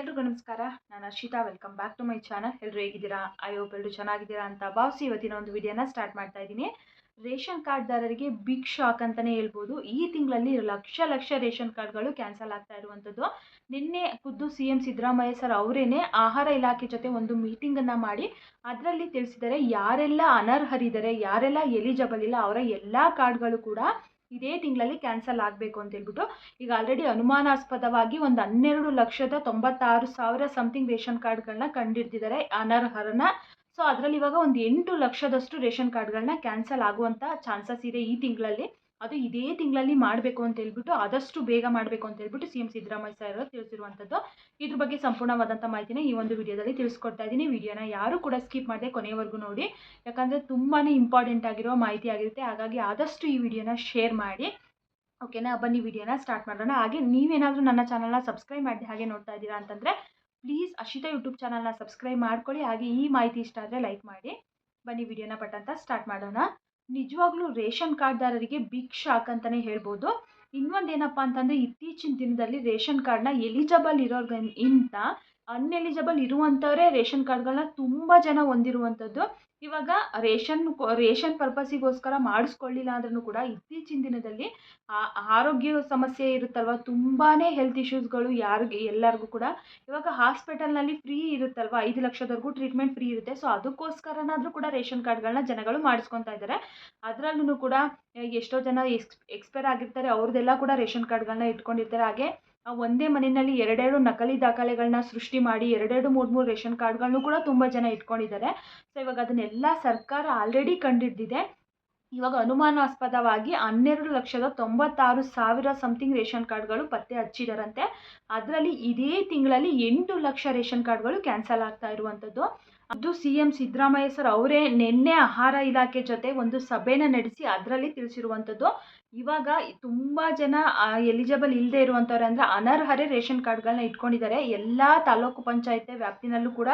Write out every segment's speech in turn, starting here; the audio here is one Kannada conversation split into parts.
ಎಲ್ರಿಗೂ ನಮಸ್ಕಾರ. ನಾನು Arshitha welcome back to my channel ಎಲ್ಲರೂ ಹೇಗಿದ್ದೀರಾ? ಹೋಪ್ ಎಲ್ಲರೂ ಚೆನ್ನಾಗಿದ್ದೀರಾ ಅಂತ ಭಾವಿಸಿ ಇವತ್ತಿನ ಒಂದು ವಿಡಿಯೋನ ಸ್ಟಾರ್ಟ್ ಮಾಡ್ತಾ ಇದ್ದೀನಿ. ರೇಷನ್ ಕಾರ್ಡ್ದಾರರಿಗೆ ಬಿಗ್ ಶಾಕ್ ಅಂತಲೇ ಹೇಳ್ಬೋದು. ಈ ತಿಂಗಳಲ್ಲಿ ಲಕ್ಷ ಲಕ್ಷ ರೇಷನ್ ಕಾರ್ಡ್ಗಳು ಕ್ಯಾನ್ಸಲ್ ಆಗ್ತಾ ಇರುವಂಥದ್ದು. ನಿನ್ನೆ ಖುದ್ದು ಸಿ ಎಂ ಸಿದ್ದರಾಮಯ್ಯ ಸರ್ ಅವರೇನೆ ಆಹಾರ ಇಲಾಖೆ ಜೊತೆ ಒಂದು ಮೀಟಿಂಗನ್ನು ಮಾಡಿ ಅದರಲ್ಲಿ ತಿಳಿಸಿದರೆ ಯಾರೆಲ್ಲ ಅನರ್ಹರಿದ್ದಾರೆ, ಯಾರೆಲ್ಲ ಎಲಿಜಿಬಲ್ ಇಲ್ಲ, ಅವರ ಎಲ್ಲ ಕಾರ್ಡ್ಗಳು ಕೂಡ ಇದೇ ತಿಂಗಳಲ್ಲಿ ಕ್ಯಾನ್ಸಲ್ ಆಗಬೇಕು ಅಂತ ಹೇಳ್ಬಿಟ್ಟು ಈಗ ಆಲ್ರೆಡಿ ಅನುಮಾನಾಸ್ಪದವಾಗಿ ಒಂದು ಹನ್ನೆರಡು ಲಕ್ಷದ ತೊಂಬತ್ತಾರು ಸಾವಿರ ಸಮಥಿಂಗ್ ರೇಷನ್ ಕಾರ್ಡ್ಗಳನ್ನ ಕಂಡಿಡ್ದಿದ್ದಾರೆ ಅನರ್ಹರನ್ನ. ಸೊ ಅದರಲ್ಲಿ ಇವಾಗ ಒಂದು ಎಂಟು ಲಕ್ಷದಷ್ಟು ರೇಷನ್ ಕಾರ್ಡ್ಗಳನ್ನ ಕ್ಯಾನ್ಸಲ್ ಆಗುವಂಥ ಚಾನ್ಸಸ್ ಇದೆ ಈ ತಿಂಗಳಲ್ಲಿ. ಅದು ಇದೇ ತಿಂಗಳಲ್ಲಿ ಮಾಡಬೇಕು ಅಂತ ಹೇಳ್ಬಿಟ್ಟು ಆದಷ್ಟು ಬೇಗ ಮಾಡಬೇಕು ಅಂತ ಹೇಳ್ಬಿಟ್ಟು ಸಿ ಎಂ ಸಿದ್ದರಾಮಯ್ಯ ಸರ್ ತಿಳಿಸಿರುವಂಥದ್ದು. ಇದ್ರ ಬಗ್ಗೆ ಸಂಪೂರ್ಣವಾದಂಥ ಮಾಹಿತಿನ ಈ ಒಂದು ವಿಡಿಯೋದಲ್ಲಿ ತಿಳಿಸ್ಕೊಡ್ತಾ ಇದ್ದೀನಿ. ವಿಡಿಯೋನ ಯಾರು ಕೂಡ ಸ್ಕಿಪ್ ಮಾಡದೆ ಕೊನೆಯವರೆಗೂ ನೋಡಿ. ಯಾಕಂದರೆ ತುಂಬಾ ಇಂಪಾರ್ಟೆಂಟ್ ಆಗಿರೋ ಮಾಹಿತಿ ಆಗಿರುತ್ತೆ. ಹಾಗಾಗಿ ಆದಷ್ಟು ಈ ವಿಡಿಯೋನ ಶೇರ್ ಮಾಡಿ. ಓಕೆನಾ ಬನ್ನಿ, ವಿಡಿಯೋನ ಸ್ಟಾರ್ಟ್ ಮಾಡೋಣ. ಹಾಗೆ ನೀವೇನಾದರೂ ನನ್ನ ಚಾನಲ್ನ ಸಬ್ಸ್ಕ್ರೈಬ್ ಮಾಡಿ ಹಾಗೆ ನೋಡ್ತಾ ಇದ್ದೀರಾ ಅಂತಂದರೆ ಪ್ಲೀಸ್ ಅಶಿತಾ ಯೂಟ್ಯೂಬ್ ಚಾನಲ್ನ ಸಬ್ಸ್ಕ್ರೈಬ್ ಮಾಡ್ಕೊಳ್ಳಿ. ಹಾಗೆ ಈ ಮಾಹಿತಿ ಇಷ್ಟ ಆದರೆ ಲೈಕ್ ಮಾಡಿ. ಬನ್ನಿ, ವಿಡಿಯೋನ ಪಟ್ಟಂತ ಸ್ಟಾರ್ಟ್ ಮಾಡೋಣ. ನಿಜವಾಗ್ಲೂ ರೇಷನ್ ಕಾರ್ಡ್ದಾರರಿಗೆ ಬಿಗ್ ಶಾಕ್ ಅಂತಲೇ ಹೇಳ್ಬೋದು. ಇನ್ನೊಂದೇನಪ್ಪ ಅಂತಂದರೆ ಇತ್ತೀಚಿನ ದಿನದಲ್ಲಿ ರೇಷನ್ ಕಾರ್ಡ್ನ ಎಲಿಜಿಬಲ್ ಇರೋರ್ಗಿಂತ ಅನ್ಎಲಿಜಿಬಲ್ ಇರುವಂಥವರೇ ರೇಷನ್ ಕಾರ್ಡ್ಗಳನ್ನ ತುಂಬ ಜನ ಹೊಂದಿರುವಂಥದ್ದು. ಇವಾಗ ರೇಷನ್ ರೇಷನ್ ಪರ್ಪಸ್ಸಿಗೋಸ್ಕರ ಮಾಡಿಸ್ಕೊಳ್ಳಿಲ್ಲ ಅಂದ್ರೂ ಕೂಡ ಇತ್ತೀಚಿನ ದಿನದಲ್ಲಿ ಆರೋಗ್ಯ ಸಮಸ್ಯೆ ಇರುತ್ತಲ್ವ? ತುಂಬಾ ಹೆಲ್ತ್ ಇಶ್ಯೂಸ್ಗಳು ಯಾರಿಗೆ, ಎಲ್ಲರಿಗೂ ಕೂಡ. ಇವಾಗ ಹಾಸ್ಪಿಟಲ್ನಲ್ಲಿ ಫ್ರೀ ಇರುತ್ತಲ್ವ? ಐದು ಲಕ್ಷದವರೆಗೂ ಟ್ರೀಟ್ಮೆಂಟ್ ಫ್ರೀ ಇರುತ್ತೆ. ಸೊ ಅದಕ್ಕೋಸ್ಕರನಾದರೂ ಕೂಡ ರೇಷನ್ ಕಾರ್ಡ್ಗಳನ್ನ ಜನಗಳು ಮಾಡಿಸ್ಕೊತಾ ಇದ್ದಾರೆ. ಅದರಲ್ಲೂ ಕೂಡ ಎಷ್ಟೋ ಜನ ಎಕ್ಸ್ ಎಕ್ಸ್ಪೈರ್ ಆಗಿರ್ತಾರೆ. ಅವ್ರದ್ದೆಲ್ಲ ಕೂಡ ರೇಷನ್ ಕಾರ್ಡ್ಗಳನ್ನ ಇಟ್ಕೊಂಡಿರ್ತಾರೆ. ಹಾಗೆ ಒಂದೇ ಮನೆಯಲ್ಲಿ ಎರಡೆರಡು ನಕಲಿ ದಾಖಲೆಗಳನ್ನ ಸೃಷ್ಟಿ ಮಾಡಿ, ಎರಡೆರಡು ಮೂರು ಮೂರು ರೇಷನ್ ಕಾರ್ಡ್ಗಳನ್ನು ಕೂಡ ತುಂಬ ಜನ ಇಟ್ಕೊಂಡಿದ್ದಾರೆ. ಸೊ ಇವಾಗ ಅದನ್ನೆಲ್ಲ ಸರ್ಕಾರ ಆಲ್ರೆಡಿ ಕಂಡಿಡ್ದಿದೆ. ಇವಾಗ ಅನುಮಾನಾಸ್ಪದವಾಗಿ ಹನ್ನೆರಡು ಲಕ್ಷದ ತೊಂಬತ್ತಾರು ಸಾವಿರ ಸಮಥಿಂಗ್ ರೇಷನ್ ಕಾರ್ಡ್ಗಳು ಪತ್ತೆ ಹಚ್ಚಿದಾರಂತೆ. ಅದರಲ್ಲಿ ಇದೇ ತಿಂಗಳಲ್ಲಿ ಎಂಟು ಲಕ್ಷ ರೇಷನ್ ಕಾರ್ಡ್ಗಳು ಕ್ಯಾನ್ಸಲ್ ಆಗ್ತಾ ಇರುವಂಥದ್ದು. ಅದು ಸಿ ಎಂ ಸಿದ್ದರಾಮಯ್ಯ ಸರ್ ಅವರೇ ನಿನ್ನೆ ಆಹಾರ ಇಲಾಖೆ ಜೊತೆ ಒಂದು ಸಭೆನ ನಡೆಸಿ ಅದರಲ್ಲಿ ತಿಳಿಸಿರುವಂಥದ್ದು. ಇವಾಗ ತುಂಬ ಜನ ಎಲಿಜಿಬಲ್ ಇಲ್ಲದೆ ಇರುವಂಥವ್ರು ಅಂದರೆ ಅನರ್ಹರೇ ರೇಷನ್ ಕಾರ್ಡ್ಗಳನ್ನ ಇಟ್ಕೊಂಡಿದ್ದಾರೆ ಎಲ್ಲ ತಾಲೂಕು ಪಂಚಾಯತ್ ವ್ಯಾಪ್ತಿನಲ್ಲೂ ಕೂಡ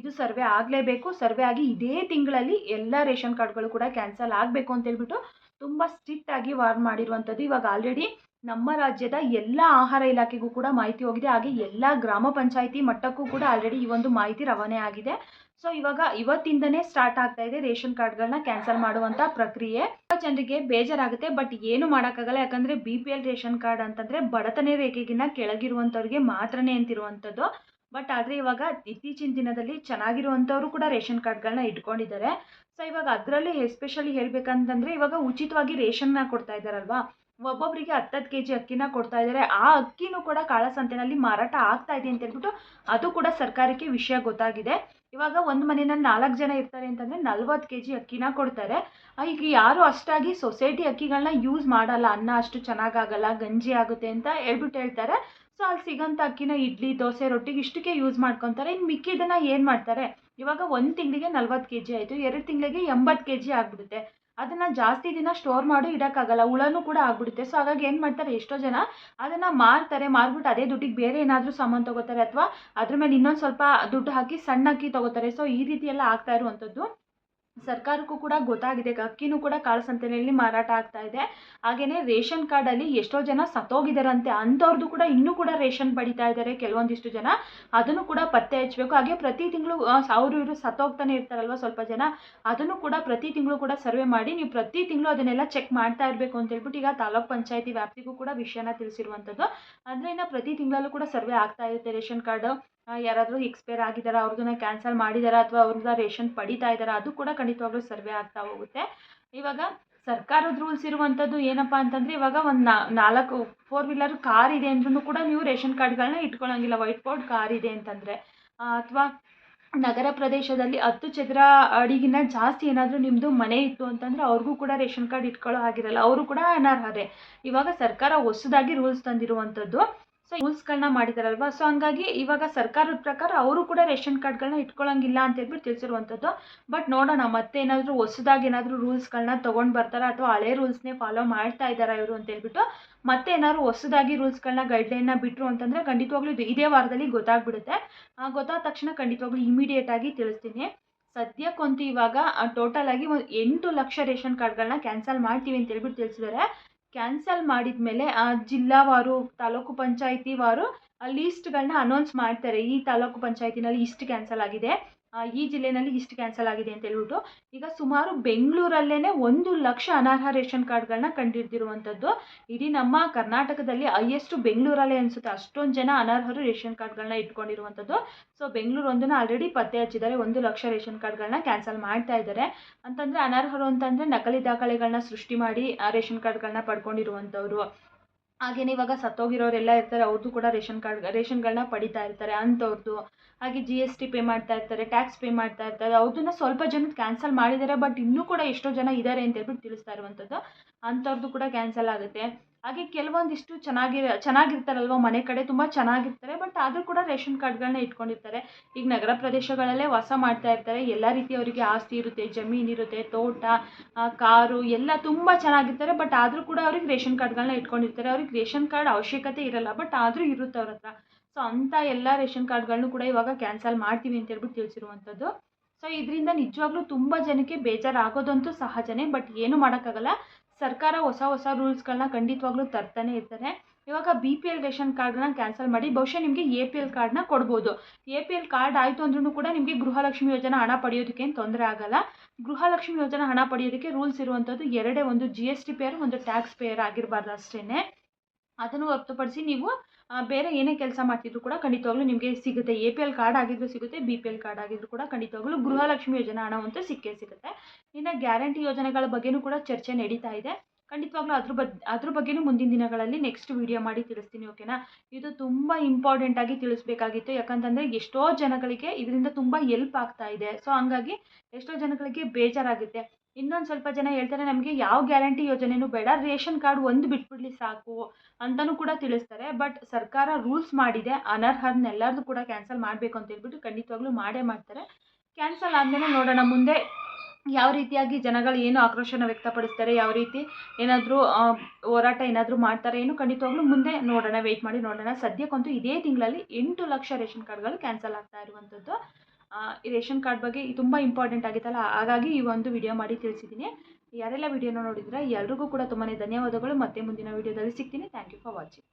ಇದು ಸರ್ವೆ ಆಗಲೇಬೇಕು. ಸರ್ವೆ ಆಗಿ ಇದೇ ತಿಂಗಳಲ್ಲಿ ಎಲ್ಲ ರೇಷನ್ ಕಾರ್ಡ್ಗಳು ಕೂಡ ಕ್ಯಾನ್ಸಲ್ ಆಗಬೇಕು ಅಂತ ಹೇಳ್ಬಿಟ್ಟು ತುಂಬ ಸ್ಟ್ರಿಕ್ಟ್ ಆಗಿ ವಾರ್ನ್ ಮಾಡಿರುವಂಥದ್ದು. ಇವಾಗ ಆಲ್ರೆಡಿ ನಮ್ಮ ರಾಜ್ಯದ ಎಲ್ಲ ಆಹಾರ ಇಲಾಖೆಗೂ ಕೂಡ ಮಾಹಿತಿ ಹೋಗಿದೆ. ಹಾಗೆ ಎಲ್ಲ ಗ್ರಾಮ ಪಂಚಾಯಿತಿ ಮಟ್ಟಕ್ಕೂ ಕೂಡ ಆಲ್ರೆಡಿ ಈ ಒಂದು ಮಾಹಿತಿ ರವಾನೆ ಆಗಿದೆ. ಸೊ ಇವಾಗ ಇವತ್ತಿಂದನೇ ಸ್ಟಾರ್ಟ್ ಆಗ್ತಾ ಇದೆ ರೇಷನ್ ಕಾರ್ಡ್ಗಳನ್ನ ಕ್ಯಾನ್ಸಲ್ ಮಾಡುವಂಥ ಪ್ರಕ್ರಿಯೆ. ಜನರಿಗೆ ಬೇಜಾರಾಗುತ್ತೆ ಬಟ್ ಏನು ಮಾಡೋಕ್ಕಾಗಲ್ಲ. ಯಾಕಂದರೆ B P L ration card ಅಂತಂದರೆ ಬಡತನ ರೇಖೆಗಿನ್ನ ಕೆಳಗಿರುವಂಥವ್ರಿಗೆ ಮಾತ್ರನೇ ಅಂತಿರುವಂಥದ್ದು ಬಟ್ ಆದರೆ ಇವಾಗ ಇತ್ತೀಚಿನ ದಿನದಲ್ಲಿ ಚೆನ್ನಾಗಿರುವಂಥವರು ಕೂಡ ರೇಷನ್ ಕಾರ್ಡ್ಗಳನ್ನ ಇಟ್ಕೊಂಡಿದ್ದಾರೆ. ಸೊ ಇವಾಗ ಅದರಲ್ಲಿ ಎಸ್ಪೆಷಲಿ ಹೇಳ್ಬೇಕಂತಂದರೆ ಇವಾಗ ಉಚಿತವಾಗಿ ರೇಷನ್ನ ಕೊಡ್ತಾ ಇದ್ದಾರಲ್ವಾ? ಒಬ್ಬೊಬ್ಬರಿಗೆ ಹತ್ತತ್ತು ಕೆ ಜಿ ಅಕ್ಕಿನ ಕೊಡ್ತಾ ಇದ್ದಾರೆ. ಆ ಅಕ್ಕಿನೂ ಕೂಡ ಕಾಳಸಂತೆನಲ್ಲಿ ಮಾರಾಟ ಆಗ್ತಾ ಇದೆ ಅಂತ ಹೇಳ್ಬಿಟ್ಟು ಅದು ಕೂಡ ಸರ್ಕಾರಕ್ಕೆ ವಿಷಯ ಗೊತ್ತಾಗಿದೆ. ಇವಾಗ ಒಂದು ಮನೆಯಲ್ಲಿ ನಾಲ್ಕು ಜನ ಇರ್ತಾರೆ ಅಂತಂದರೆ ನಲ್ವತ್ತು ಕೆ ಜಿ ಅಕ್ಕಿನ ಕೊಡ್ತಾರೆ. ಈಗ ಯಾರು ಅಷ್ಟಾಗಿ ಸೊಸೈಟಿ ಅಕ್ಕಿಗಳನ್ನ ಯೂಸ್ ಮಾಡಲ್ಲ, ಅನ್ನ ಅಷ್ಟು ಚೆನ್ನಾಗಾಗಲ್ಲ, ಗಂಜಿ ಆಗುತ್ತೆ ಅಂತ ಹೇಳ್ಬಿಟ್ಟು ಹೇಳ್ತಾರೆ. ಸೊ ಅಲ್ಲಿ ಸಿಗೋಂಥ ಅಕ್ಕಿನ ಇಡ್ಲಿ, ದೋಸೆ, ರೊಟ್ಟಿಗೆ ಇಷ್ಟಕ್ಕೆ ಯೂಸ್ ಮಾಡ್ಕೊತಾರೆ. ಇನ್ನು ಮಿಕ್ಕಿದನ್ನು ಏನು ಮಾಡ್ತಾರೆ? ಇವಾಗ ಒಂದು ತಿಂಗಳಿಗೆ ನಲ್ವತ್ತು ಕೆ ಜಿ ಆಯಿತು. ಎರಡು ತಿಂಗಳಿಗೆ ಎಂಬತ್ತು ಕೆ ಜಿ ಆಗಿಬಿಡುತ್ತೆ. ಅದನ್ನು ಜಾಸ್ತಿ ದಿನ ಸ್ಟೋರ್ ಮಾಡಿ ಇಡೋಕ್ಕಾಗಲ್ಲ. ಹುಳನೂ ಕೂಡ ಆಗ್ಬಿಡುತ್ತೆ. ಸೊ ಹಾಗಾಗಿ ಏನು ಮಾಡ್ತಾರೆ? ಎಷ್ಟೋ ಜನ ಅದನ್ನು ಮಾರ್ತಾರೆ. ಮಾರ್ಬಿಟ್ಟು ಅದೇ ದುಡ್ಡಿಗೆ ಬೇರೆ ಏನಾದರೂ ಸಾಮಾನು ತೊಗೋತಾರೆ ಅಥವಾ ಅದ್ರ ಮೇಲೆ ಇನ್ನೊಂದು ಸ್ವಲ್ಪ ದುಡ್ಡು ಹಾಕಿ ಸಣ್ಣ ಅಕ್ಕಿ ತೊಗೋತಾರೆ. ಸೊ ಈ ರೀತಿ ಎಲ್ಲ ಆಗ್ತಾ ಇರುವಂಥದ್ದು. ಸರ್ಕಾರಕ್ಕೂ ಕೂಡ ಗೊತ್ತಾಗಿದೆ ಅಕ್ಕಿನೂ ಕೂಡ ಕಾಳಸಂತೆಯಲ್ಲಿ ಮಾರಾಟ ಆಗ್ತಾ ಇದೆ. ಹಾಗೆಯೇ ರೇಷನ್ ಕಾರ್ಡಲ್ಲಿ ಎಷ್ಟೋ ಜನ ಸತ್ತೋಗಿದಾರಂತೆ ಅಂಥವ್ರದ್ದು ಕೂಡ ಇನ್ನೂ ಕೂಡ ರೇಷನ್ ಪಡಿತಾ ಇದ್ದಾರೆ ಕೆಲವೊಂದಿಷ್ಟು ಜನ. ಅದನ್ನು ಕೂಡ ಪತ್ತೆ ಹಚ್ಚಬೇಕು. ಹಾಗೆ ಪ್ರತಿ ತಿಂಗಳು ಅವರು ಇವರು ಸತ್ತೋಗ್ತಾನೆ ಇರ್ತಾರಲ್ವ ಸ್ವಲ್ಪ ಜನ, ಅದನ್ನು ಕೂಡ ಪ್ರತಿ ತಿಂಗಳು ಕೂಡ ಸರ್ವೆ ಮಾಡಿ ನೀವು ಪ್ರತಿ ತಿಂಗಳು ಅದನ್ನೆಲ್ಲ ಚೆಕ್ ಮಾಡ್ತಾ ಇರಬೇಕು ಅಂತ ಹೇಳ್ಬಿಟ್ಟು ಈಗ ತಾಲೂಕ್ ಪಂಚಾಯತಿ ವ್ಯಾಪ್ತಿಗೂ ಕೂಡ ವಿಷಯನ ತಿಳಿಸಿರುವಂಥದ್ದು. ಅಂದರೆ ಇನ್ನು ಪ್ರತಿ ತಿಂಗಳಲ್ಲೂ ಕೂಡ ಸರ್ವೆ ಆಗ್ತಾ ಇರುತ್ತೆ ರೇಷನ್ ಕಾರ್ಡು. ಯಾರಾದರೂ ಎಕ್ಸ್ಪೈರ್ ಆಗಿದ್ದಾರಾ ಅವ್ರದ್ದನ್ನ ಕ್ಯಾನ್ಸಲ್ ಮಾಡಿದಾರಾ ಅಥವಾ ಅವ್ರದ್ದು ರೇಷನ್ ಪಡಿತಾ ಇದ್ದಾರಾ, ಅದು ಕೂಡ ಖಂಡಿತವಾಗ್ಲೂ ಸರ್ವೆ ಆಗ್ತಾ ಹೋಗುತ್ತೆ. ಇವಾಗ ಸರ್ಕಾರದ ರೂಲ್ಸ್ ಇರುವಂಥದ್ದು ಏನಪ್ಪ ಅಂತಂದರೆ, ಇವಾಗ ಒಂದು ನಾಲ್ಕು ಫೋರ್ ವೀಲರ್ ಕಾರ್ ಇದೆ ಅಂದ್ರೂ ಕೂಡ ನೀವು ರೇಷನ್ ಕಾರ್ಡ್ಗಳನ್ನ ಇಟ್ಕೊಳ್ಳೋಂಗಿಲ್ಲ ವೈಟ್ ಬೋರ್ಡ್ ಕಾರ್ ಇದೆ ಅಂತಂದರೆ. ಅಥವಾ ನಗರ ಪ್ರದೇಶದಲ್ಲಿ ಹತ್ತು ಚದರ ಅಡಿಗಿನ ಜಾಸ್ತಿ ಏನಾದರೂ ನಿಮ್ಮದು ಮನೆ ಇತ್ತು ಅಂತಂದರೆ ಅವ್ರಿಗೂ ಕೂಡ ರೇಷನ್ ಕಾರ್ಡ್ ಇಟ್ಕೊಳ್ಳೋ ಆಗಿರಲ್ಲ ಅವರು ಕೂಡ ಅನರ್ಹರೇ. ಇವಾಗ ಸರ್ಕಾರ ಹೊಸದಾಗಿ ರೂಲ್ಸ್ ತಂದಿರುವಂಥದ್ದು ಸೊ ರೂಲ್ಸ್ಗಳನ್ನ ಮಾಡಿದಾರಲ್ವಾ? ಸೊ ಹಂಗಾಗಿ ಇವಾಗ ಸರ್ಕಾರದ ಪ್ರಕಾರ ಅವರು ಕೂಡ ರೇಷನ್ ಕಾರ್ಡ್ಗಳನ್ನ ಇಟ್ಕೊಳ್ಳೋಂಗಿಲ್ಲ ಅಂತ ಹೇಳ್ಬಿಟ್ಟು ತಿಳಿಸಿರುವಂಥದ್ದು. ಬಟ್ ನೋಡೋಣ ಮತ್ತೆ ಏನಾದರೂ ಹೊಸದಾಗಿ ಏನಾದರೂ ರೂಲ್ಸ್ಗಳನ್ನ ತೊಗೊಂಡು ಬರ್ತಾರಾ ಅಥವಾ ಹಳೆ ರೂಲ್ಸ್ನೇ ಫಾಲೋ ಮಾಡ್ತಾ ಇದ್ದಾರೆ ಇವರು ಅಂತ ಹೇಳ್ಬಿಟ್ಟು ಮತ್ತೆ ಏನಾದ್ರು ಹೊಸದಾಗಿ ರೂಲ್ಸ್ಗಳನ್ನ ಗೈಡ್ಲೈನ್ನ ಬಿಟ್ಟರು ಅಂತಂದರೆ ಖಂಡಿತವಾಗ್ಲೂ ಇದು ಇದೇ ವಾರದಲ್ಲಿ ಗೊತ್ತಾಗ್ಬಿಡುತ್ತೆ. ಗೊತ್ತಾದ ತಕ್ಷಣ ಖಂಡಿತವಾಗ್ಲೂ ಇಮಿಡಿಯೇಟ್ ಆಗಿ ತಿಳಿಸ್ತೀನಿ. ಸದ್ಯಕ್ಕಂತೂ ಇವಾಗ ಟೋಟಲ್ ಆಗಿ ಒಂದು ಎಂಟು ಲಕ್ಷ ರೇಷನ್ ಕಾರ್ಡ್ಗಳನ್ನ ಕ್ಯಾನ್ಸಲ್ ಮಾಡ್ತೀವಿ ಅಂತ ಹೇಳ್ಬಿಟ್ಟು ತಿಳಿಸಿದ್ದಾರೆ ಕ್ಯಾನ್ಸಲ್ ಮಾಡಿದ ಮೇಲೆ ಆ ಜಿಲ್ಲಾವಾರು, ತಾಲೂಕು ಪಂಚಾಯಿತಿ ಆ ಲೀಸ್ಟ್ಗಳನ್ನ ಅನೌನ್ಸ್ ಮಾಡ್ತಾರೆ. ಈ ತಾಲೂಕು ಪಂಚಾಯಿತಿನಲ್ಲಿ ಇಷ್ಟು ಕ್ಯಾನ್ಸಲ್ ಆಗಿದೆ. ಈ ಜಿಲ್ಲೆನಲ್ಲಿ ಇಷ್ಟು ಕ್ಯಾನ್ಸಲ್ ಆಗಿದೆ ಅಂತ ಹೇಳ್ಬಿಟ್ಟು, ಈಗ ಸುಮಾರು ಬೆಂಗಳೂರಲ್ಲೇ ಒಂದು ಲಕ್ಷ ಅನರ್ಹ ರೇಷನ್ ಕಾರ್ಡ್ಗಳನ್ನ ಕಂಡಿಡ್ದಿರುವಂಥದ್ದು ಇಡೀ ನಮ್ಮ ಕರ್ನಾಟಕದಲ್ಲಿ ಹೈಯೆಸ್ಟ್ ಬೆಂಗಳೂರಲ್ಲೇ ಅನಿಸುತ್ತೆ. ಅಷ್ಟೊಂದು ಜನ ಅನರ್ಹರು ರೇಷನ್ ಕಾರ್ಡ್ಗಳನ್ನ ಇಟ್ಕೊಂಡಿರುವಂಥದ್ದು. ಸೊ ಬೆಂಗಳೂರು ಒಂದನ್ನು ಆಲ್ರೆಡಿ ಪತ್ತೆ ಹಚ್ಚಿದ್ದಾರೆ. ಒಂದು ಲಕ್ಷ ರೇಷನ್ ಕಾರ್ಡ್ಗಳನ್ನ ಕ್ಯಾನ್ಸಲ್ ಮಾಡ್ತಾ ಇದ್ದಾರೆ. ಅಂತಂದರೆ ಅನರ್ಹರು ಅಂತಂದರೆ ನಕಲಿ ದಾಖಲೆಗಳನ್ನ ಸೃಷ್ಟಿ ಮಾಡಿ ರೇಷನ್ ಕಾರ್ಡ್ಗಳನ್ನ ಪಡ್ಕೊಂಡಿರುವಂಥವ್ರು. ಹಾಗೇನೆ ಇವಾಗ ಸತ್ತೋಗಿರೋರೆಲ್ಲ ಇರ್ತಾರೆ ಅವ್ರದ್ದು ಕೂಡ ರೇಷನ್ ಕಾರ್ಡ್ ರೇಷನ್ಗಳನ್ನ ಪಡಿತಾ ಇರ್ತಾರೆ ಅಂಥವ್ರದ್ದು ಹಾಗೆ ಜಿ ಎಸ್ ಟಿ ಪೇ ಮಾಡ್ತಾ ಇರ್ತಾರೆ ಟ್ಯಾಕ್ಸ್ ಪೇ ಮಾಡ್ತಾ ಇರ್ತಾರೆ ಅವ್ರದ್ದನ್ನ ಸ್ವಲ್ಪ ಜನದ ಕ್ಯಾನ್ಸಲ್ ಮಾಡಿದ್ದಾರೆ ಬಟ್ ಇನ್ನೂ ಕೂಡ ಎಷ್ಟೋ ಜನ ಇದ್ದಾರೆ ಅಂತ ಹೇಳ್ಬಿಟ್ಟು ತಿಳಿಸ್ತಾ ಇರುವಂಥದ್ದು ಅಂಥವ್ರದ್ದು ಕೂಡ ಕ್ಯಾನ್ಸಲ್ ಆಗುತ್ತೆ. ಹಾಗೆ ಕೆಲವೊಂದಿಷ್ಟು ಚೆನ್ನಾಗಿ, ಚೆನ್ನಾಗಿರ್ತಾರಲ್ವ ಮನೆ ಕಡೆ, ತುಂಬ ಚೆನ್ನಾಗಿರ್ತಾರೆ ಬಟ್ ಆದರೂ ಕೂಡ ರೇಷನ್ ಕಾರ್ಡ್ಗಳನ್ನ ಇಟ್ಕೊಂಡಿರ್ತಾರೆ. ಈಗ ನಗರ ಪ್ರದೇಶಗಳಲ್ಲೇ ವಾಸ ಮಾಡ್ತಾ ಇರ್ತಾರೆ. ಎಲ್ಲ ರೀತಿಯವರಿಗೆ ಆಸ್ತಿ ಇರುತ್ತೆ ಜಮೀನಿರುತ್ತೆ ತೋಟ ಕಾರು, ಎಲ್ಲ ತುಂಬ ಚೆನ್ನಾಗಿರ್ತಾರೆ ಬಟ್ ಆದರೂ ಕೂಡ ಅವ್ರಿಗೆ ರೇಷನ್ ಕಾರ್ಡ್ಗಳನ್ನ ಇಟ್ಕೊಂಡಿರ್ತಾರೆ. ಅವ್ರಿಗೆ ರೇಷನ್ ಕಾರ್ಡ್ ಅವಶ್ಯಕತೆ ಇರಲ್ಲ ಬಟ್ ಆದರೂ ಇರುತ್ತೆ ಅವ್ರ ಹತ್ರ. ಸೊ ಅಂಥ ಎಲ್ಲ ರೇಷನ್ ಕಾರ್ಡ್ಗಳನ್ನು ಕೂಡ ಇವಾಗ ಕ್ಯಾನ್ಸಲ್ ಮಾಡ್ತೀವಿ ಅಂತ ಹೇಳ್ಬಿಟ್ಟು ತಿಳಿಸಿರುವಂಥದ್ದು. ಸೊ ಇದರಿಂದ ನಿಜವಾಗ್ಲೂ ತುಂಬ ಜನಕ್ಕೆ ಬೇಜಾರಾಗೋದಂತೂ ಸಹಜನೇ ಬಟ್ ಏನು ಮಾಡೋಕ್ಕಾಗಲ್ಲ. ಸರ್ಕಾರ ಹೊಸ ಹೊಸ ರೂಲ್ಸ್ಗಳನ್ನ ಖಂಡಿತವಾಗ್ಲೂ ತರ್ತಾನೆ ಇರ್ತಾರೆ. ಇವಾಗ ಬಿ ಪಿ ಎಲ್ ರೇಷನ್ ಕಾರ್ಡ್ನ ಕ್ಯಾನ್ಸಲ್ ಮಾಡಿ ಬಹುಶಃ ನಿಮಗೆ ಎ ಪಿ ಎಲ್ ಕಾರ್ಡ್ನ ಕೊಡ್ಬೋದು. ಎ ಪಿ ಎಲ್ ಕಾರ್ಡ್ ಆಯಿತು ಅಂದ್ರೂ ಕೂಡ ನಿಮಗೆ ಗೃಹಲಕ್ಷ್ಮಿ ಯೋಜನೆ ಹಣ ಪಡೆಯೋದಕ್ಕೆ ಏನು ತೊಂದರೆ ಆಗಲ್ಲ. ಗೃಹಲಕ್ಷ್ಮಿ ಯೋಜನೆ ಹಣ ಪಡೆಯೋದಕ್ಕೆ ರೂಲ್ಸ್ ಇರುವಂಥದ್ದು ಎರಡೇ ಒಂದು ಜಿ ಎಸ್ ಟಿ ಪೇಯರ್ ಒಂದು ಟ್ಯಾಕ್ಸ್ ಪೇಯರ್ ಆಗಿರಬಾರ್ದು ಅಷ್ಟೇ ಅದನ್ನು ಹೊರತುಪಡಿಸಿ ನೀವು ಬೇರೆ ಏನೇ ಕೆಲಸ ಮಾಡ್ತಿದ್ರು ಕೂಡ ಖಂಡಿತವಾಗ್ಲೂ ನಿಮಗೆ ಸಿಗುತ್ತೆ. ಎ ಪಿ ಎಲ್ ಕಾರ್ಡ್ ಆಗಿದ್ರು ಸಿಗುತ್ತೆ ಬಿ ಪಿ ಎಲ್ ಕಾರ್ಡ್ ಆಗಿದ್ರು ಕೂಡ ಖಂಡಿತವಾಗ್ಲೂ ಗೃಹಲಕ್ಷ್ಮಿ ಯೋಜನಾ ಹಣವಂತೂ ಸಿಕ್ಕೇ ಸಿಗುತ್ತೆ. ಇನ್ನು ಗ್ಯಾರಂಟಿ ಯೋಜನೆಗಳ ಬಗ್ಗೆನೂ ಕೂಡ ಚರ್ಚೆ ನಡೀತಾ ಇದೆ. ಖಂಡಿತವಾಗ್ಲೂ ಅದ್ರ ಬಗ್, ಅದ್ರ ಬಗ್ಗೆನೂ ಮುಂದಿನ ದಿನಗಳಲ್ಲಿ ನೆಕ್ಸ್ಟ್ ವಿಡಿಯೋ ಮಾಡಿ ತಿಳಿಸ್ತೀನಿ ಓಕೆನಾ ಇದು ತುಂಬ ಇಂಪಾರ್ಟೆಂಟ್ ಆಗಿ ತಿಳಿಸ್ಬೇಕಾಗಿತ್ತು. ಯಾಕಂತಂದರೆ ಎಷ್ಟೋ ಜನಗಳಿಗೆ ಇದರಿಂದ ತುಂಬ ಎಲ್ಪ್ ಆಗ್ತಾ ಇದೆ. ಸೊ ಹಂಗಾಗಿ ಎಷ್ಟೋ ಜನಗಳಿಗೆ ಬೇಜಾರಾಗುತ್ತೆ. ಇನ್ನೊಂದು ಸ್ವಲ್ಪ ಜನ ಹೇಳ್ತಾರೆ, ನಮಗೆ ಯಾವ ಗ್ಯಾರಂಟಿ ಯೋಜನೆನೂ ಬೇಡ, ರೇಷನ್ ಕಾರ್ಡ್ ಒಂದು ಬಿಟ್ಬಿಡ್ಲಿ ಸಾಕು ಅಂತಲೂ ಕೂಡ ತಿಳಿಸ್ತಾರೆ. ಬಟ್ ಸರ್ಕಾರ ರೂಲ್ಸ್ ಮಾಡಿದೆ ಅನರ್ಹರ್ನೆಲ್ಲರದು ಕೂಡ ಕ್ಯಾನ್ಸಲ್ ಮಾಡಬೇಕು ಅಂತ ಹೇಳ್ಬಿಟ್ಟು ಖಂಡಿತವಾಗ್ಲೂ ಮಾಡೇ ಮಾಡ್ತಾರೆ. ಕ್ಯಾನ್ಸಲ್ ಆದಮೇಲೆ ನೋಡೋಣ, ಮುಂದೆ ಯಾವ ರೀತಿಯಾಗಿ ಜನಗಳು ಏನು ಆಕ್ರೋಶನ ವ್ಯಕ್ತಪಡಿಸ್ತಾರೆ, ಯಾವ ರೀತಿ ಏನಾದರೂ ಹೋರಾಟ ಏನಾದರೂ ಮಾಡ್ತಾರೆ ಏನು ಖಂಡಿತವಾಗ್ಲೂ ಮುಂದೆ ನೋಡೋಣ ವೆಯ್ಟ್ ಮಾಡಿ ನೋಡೋಣ. ಸದ್ಯಕ್ಕಂತೂ ಇದೇ ತಿಂಗಳಲ್ಲಿ ಎಂಟು ಲಕ್ಷ ರೇಷನ್ ಕಾರ್ಡ್ಗಳು ಕ್ಯಾನ್ಸಲ್ ಆಗ್ತಾ ಇರುವಂಥದ್ದು. ಈ ರೇಷನ್ ಕಾರ್ಡ್ ಬಗ್ಗೆ ತುಂಬ ಇಂಪಾರ್ಟೆಂಟ್ ಆಗಿತ್ತಲ್ಲ, ಹಾಗಾಗಿ ಈ ಒಂದು ವಿಡಿಯೋ ಮಾಡಿ ತಿಳಿಸಿದ್ದೀನಿ. ಯಾರೆಲ್ಲ ವಿಡಿಯೋನ ನೋಡಿದ್ರೆ, ಎಲ್ರಿಗೂ ಕೂಡ ತುಂಬಾ ಧನ್ಯವಾದಗಳು. ಮತ್ತೆ ಮುಂದಿನ ವಿಡಿಯೋದಲ್ಲಿ ಸಿಗ್ತೀನಿ. Thank you for watching